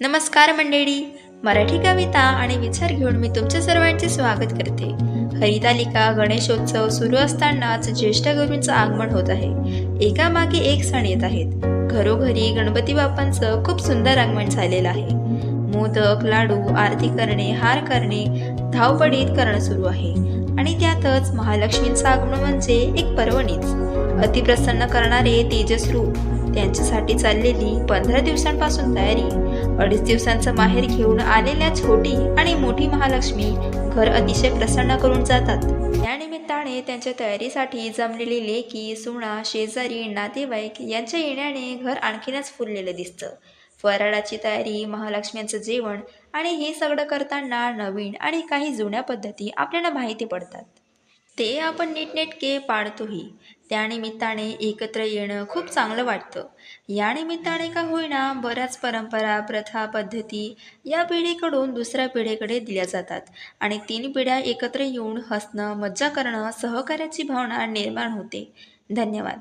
नमस्कार मंडळी. मराठी कविता आणि विचार घेऊन मी तुमच्या सर्वांचे स्वागत करते. हरितालिका गणेशोत्सव सुरू असतानाच ज्येष्ठ गुरूंचं आगमन होत आहे. एकामागे एक सण येत आहेत. घरोघरी गणपती बाप्पांचं खूप सुंदर आगमन झालेलं आहे. मोदक लाडू आरती करणे हार करणे धावपडीत करणं सुरू आहे. आणि त्यातच महालक्ष्मींचं आगमन म्हणजे एक पर्वणीच. अतिप्रसन्न करणारे तेजस्रू त्यांच्यासाठी चाललेली पंधरा दिवसांपासून तयारी अडीच दिवसांचं माहेर घेऊन आलेल्या छोटी आणि मोठी महालक्ष्मी घर अतिशय प्रसन्न करून जातात. त्यानिमित्ताने त्यांच्या तयारीसाठी जमलेली लेकी सुना शेजारी नातेवाईक यांच्या येण्याने घर आणखीनच फुललेलं दिसतं. फराळाची तयारी महालक्ष्म्यांचं जेवण आणि हे सगळं करताना नवीन आणि काही जुन्या पद्धती आपल्याला माहिती पडतात. ते आपण नीटनेटके पाळतोही. त्यानिमित्ताने एकत्र येणं खूप चांगलं वाटतं. या निमित्ताने का होईना बऱ्याच परंपरा प्रथा पद्धती या पिढीकडून दुसऱ्या पिढीकडे दिल्या जातात आणि तीन पिढ्या एकत्र येऊन हसणं मज्जा करणं सहकार्याची भावना निर्माण होते. धन्यवाद.